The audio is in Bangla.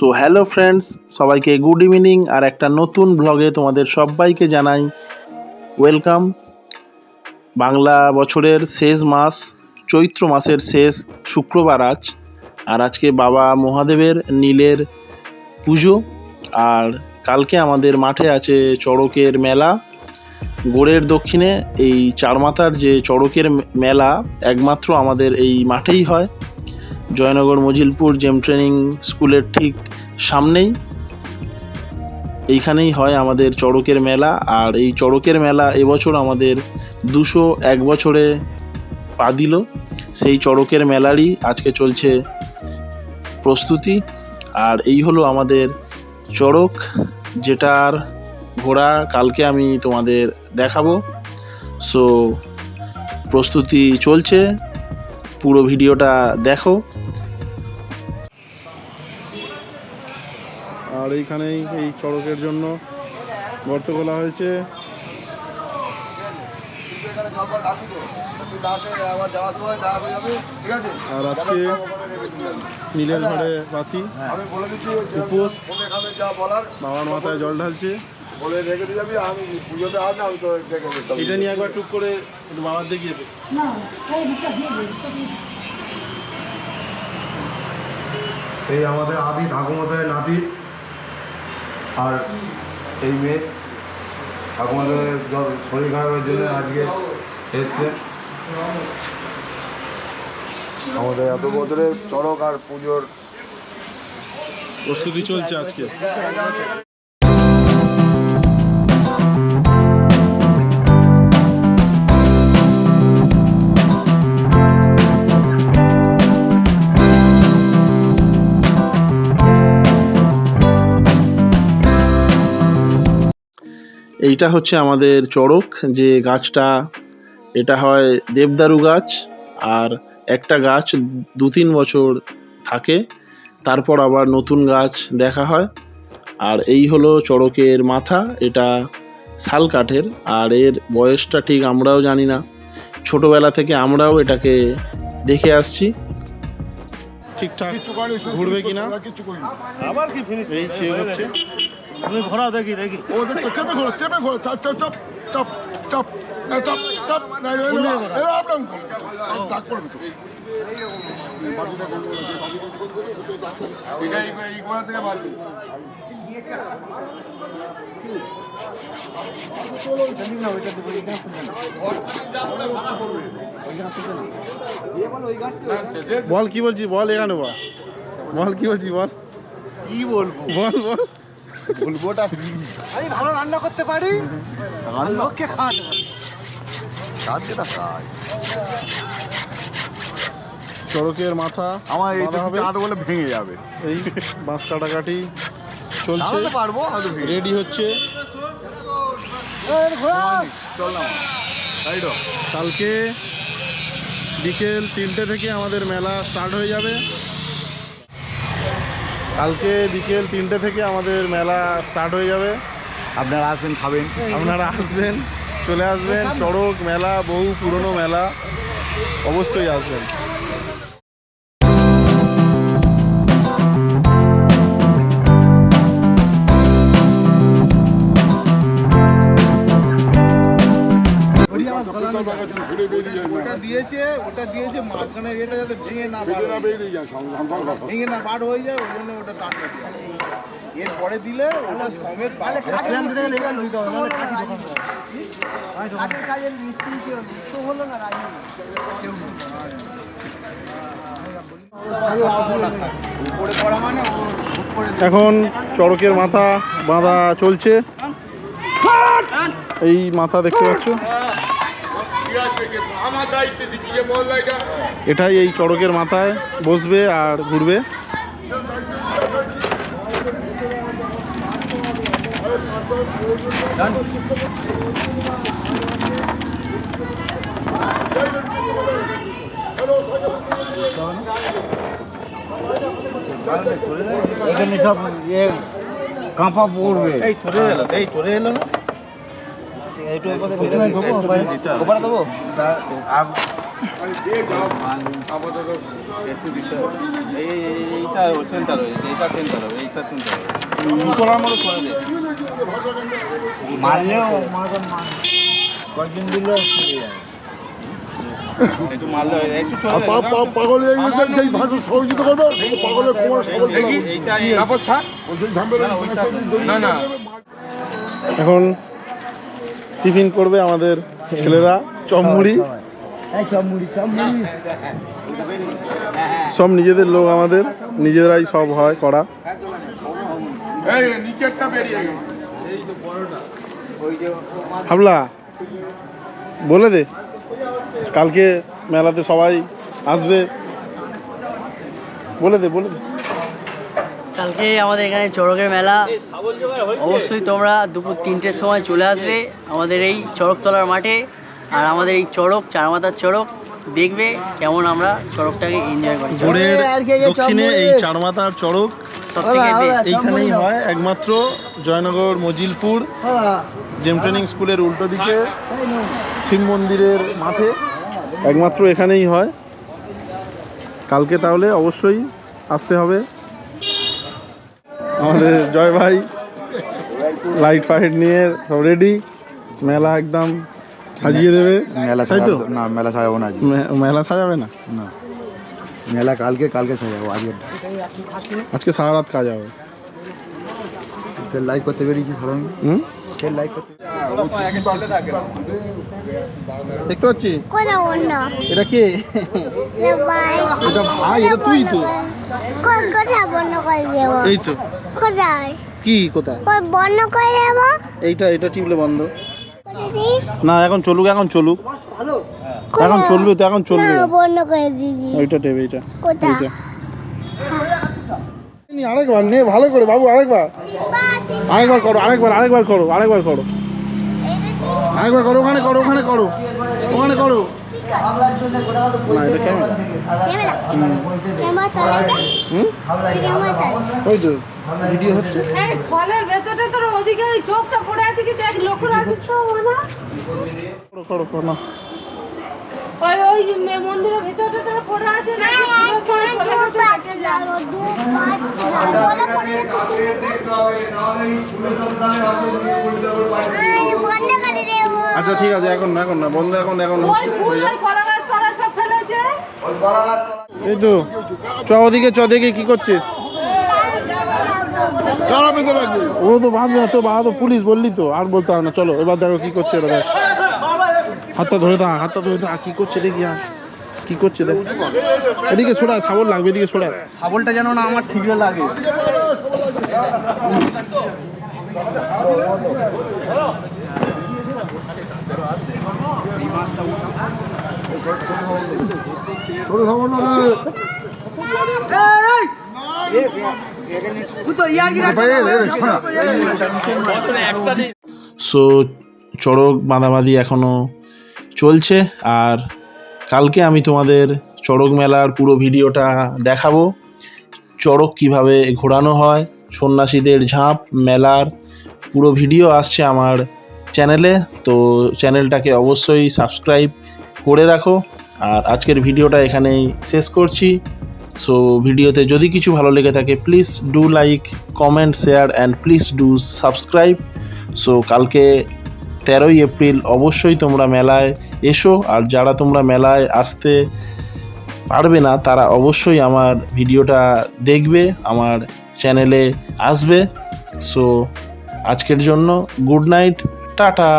সো হ্যালো ফ্রেন্ডস সবাইকে গুড ইভিনিং আর একটা নতুন ব্লগে তোমাদের সবাইকে জানাই ওয়েলকাম বাংলা বছরের শেষ মাস, চৈত্র মাসের শেষ শুক্রবার আজ। আর আজকে বাবা মহাদেবের নীলের পুজো। আর কালকে আমাদের মাঠে আছে চড়কের মেলা। গোড়ের দক্ষিণে এই চারমাথার যে চড়কের মেলা, একমাত্র আমাদের এই মাঠেই হয়। জয়নগর, মজিলপুর, জেম ট্রেনিং স্কুলের ঠিক সামনেই। এইখানেই হয় আমাদের চড়কের মেলা, আর এই চড়কের মেলা এবছর আমাদের দুশো এক বছরে পা দিল। সেই চড়কের মেলারই আজকে চলছে প্রস্তুতি। আর এই হলো আমাদের চড়ক, যেটার ঘোড়া কালকে আমি তোমাদের দেখাবো। সো প্রস্তুতি চলছে। পুরো ভিডিওটা দেখো। আর এইখানেই এই চড়কের জন্য গর্ত খোলা হয়েছে। আর আজকে নীলের ঘরে বাতি আমি বলে দিচ্ছি উপোস এখানে যা বলার। বাবার মাথায় জল ঢালছে। বলে রেখে দিয়ে যাবি আমি পুজোতে আস না আমি তো এটা নিয়ে। একবার টুক করে এই আমাদের আদি ঠাকুমশাই নাতি আর এই মেয়ে। ঠাকুমাদের শরীর খারাপের জন্য আজকে এসছে। আমাদের এত বছরের চড়ক আর পুজোর প্রস্তুতি চলছে আজকে। এইটা হচ্ছে আমাদের চড়ক যে গাছটা এটা হয় দেবদারু গাছ আর একটা গাছ দু তিন বছর থাকে তারপর আবার নতুন গাছ দেখা হয় আর এই হলো চড়কের মাথা এটা শাল কাঠের আর এর বয়সটা ঠিক আমরাও জানি না ছোটবেলা থেকে আমরাও এটাকে দেখে আসছি। ঠিকঠাক ঘুরবে কিনা? আবার কি ফিনিশ এই হচ্ছে। তুমি ঘোরাও দেখি দেখি। ও দেখো চেপে ঘোরো চেপে ঘোরো চাপ চাপ চাপ চাপ চাপ ঘোরা? ডাক পড়বে তো। বল কি বলছি বল এখানে বল। বল কি বলছি বল। কি বলব? বল বল। বলবোটা আমি ভালো রান্না করতে পারি? লোককে খাওয়াতে পারি। কাজ যেটা কাজ চড়কের মাথা আমার এই হবে। চাঁদ বলে ভেঙে যাবে। এই বাঁশ কাটাকাটি চলছে। পারব? রেডি হচ্ছে। কালকে বিকেল তিনটে থেকে আমাদের মেলা স্টার্ট হয়ে যাবে। কালকে বিকেল তিনটে থেকে আমাদের মেলা স্টার্ট হয়ে যাবে। আপনারা আসবেন খাবেন। আপনারা আসবেন চলে আসবেন চড়ক মেলা বহু পুরনো মেলা অবশ্যই আসবেন। দিয়েছে ওটা দিয়েছে মাঝখানে এটা যাতে ভেঙে না। ভেঙে না বার হয়ে যায় ওই জন্য ওটা এরপরে দিলে ওটা সমেত কাঠের কাজের মিস্ত্রি কেউ হলো না রাজি উপরে করা মানে এখন চড়কের মাথা বাঁধা চলছে। এই মাথা দেখতে পাচ্ছ? এটাই এই চড়কের মাথায় বসবে আর ঘুরবে। এখানে সব ইয়ে কাঁপা পড়বে। এই চলে এলো এই চলে এলো না? পাগল এই যে যেই ভাষা সহযোগিতা করবে পাগলের কোমর এখন টিফিন করবে আমাদের ছেলেরা। চমমুড়ি সব নিজেদের লোক আমাদের নিজেরাই সব হয় করা। এই নিচেরটা বেরিয়ে গেল। হাবলা বলে দে কালকে মেলাতে সবাই আসবে। বলে দে বলে দে। কালকে আমাদের এখানে চড়কের মেলা। অবশ্যই তোমরা দুপুর তিনটের সময় চলে আসবে আমাদের এই চড়কতলার মাঠে। আর আমাদের এই চড়ক চারমাথার চড়ক দেখবে কেমন আমরা চড়কটাকে এনজয় করি। ভোরের দক্ষিণে এই চারমাতার চড়ক সব থেকে এইখানেই হয় একমাত্র জয়নগর মজিলপুর জেম ট্রেনিং স্কুলের উল্টো দিকে শিব মন্দিরের মাঠে। একমাত্র এখানেই হয়। কালকে তাহলে অবশ্যই আসতে হবে। আমাদের জয় ভাই। লাইট ফাইট নিয়ে সব রেডি মেলা একদম সাজিয়ে দেবে। মেলা সাজাবো না মেলা সাজাবো না মেলা সাজাবে না? না। মেলা কালকে কালকে সাজাবো আজকে। আজকে সারা রাত কাজ হবে। ফের লাইভ করতে বেরিয়েছি সবাই হুম? ফের লাইভ করতে দেখতে পাচ্ছি? এটা কে? এটা ভাই। এটা তুই এই তো। কোথায়? কি কোথায়? কই বন্ধ করে দেবো এইটা এটা টিপলে বন্ধ। না এখন চলুক এখন চলুক। এখন চলবে তো এখন চলবে। না বন্ধ করে দিদি ওইটা টেপ এইটা। কোথায়? নি, আরেকবার নে ভালো করে বাবু আরেকবার। আরেকবার করো আরেকবার আরেকবার করো আরেকবার করো। আরেকবার করো ওখানে করো ওখানে করো ওখানে করো। না এটা ক্যামেরা ক্যামেরা ক্যামেরা চালাবে হুম ক্যামেরা চালাবে ওই তো ভিডিও হচ্ছে এই ফলের ভেতরে তোর ওদিকে ওই চোখটা পড়ে আছে কি দেখ লক্ষ্য রাখিস তো না করো করো করো ওই ওই মন্দিরের ভেতরে তোর পড়ে আছে না পড়ে দেবো আচ্ছা ঠিক আছে এখন না এখন না বন্ধ এখন এখন। ওই ফুল ওই কলা গাছ তোরা সব ফেলেছে। এই তো চ ওদিকে চ দেখে কি করছে। ও তো বাঁধবে না তো বাঁধা তো পুলিশ বললি তো আর বলতে হবে না চলো এবার দেখো কি করছে দেখ। হাতটা ধরে থাক হাতটা ধরে থাক কি করছে দেখি আর কি করছে দেখ। এদিকে ছোড়া সাবল লাগবে এদিকে ছোড়া। ছাগলটা যেন না আমার ঠিক লাগে। ছোট সো চড়ক বাঁধাবাঁধি এখনও চলছে, আর কালকে আমি তোমাদের চড়ক মেলার পুরো ভিডিওটা দেখাবো। চড়ক কীভাবে ঘোরানো হয়, সন্ন্যাসীদের ঝাঁপ, মেলার পুরো ভিডিও আসছে আমার চ্যানেলে তো চ্যানেলটাকে অবশ্যই সাবস্ক্রাইব করে রাখো। আর আজকের ভিডিওটা এখানেই শেষ করছি। সো ভিডিওতে যদি কিছু ভালো লেগে থাকে please do like comment share and please do subscribe so কালকে তেরোই এপ্রিল অবশ্যই তোমরা মেলায় এসো। আর যারা তোমরা মেলায় আসতে পারবে না, তারা অবশ্যই আমার ভিডিওটা দেখবে, আমার চ্যানেলে আসবে। সো আজকের জন্য গুড নাইট টাটা।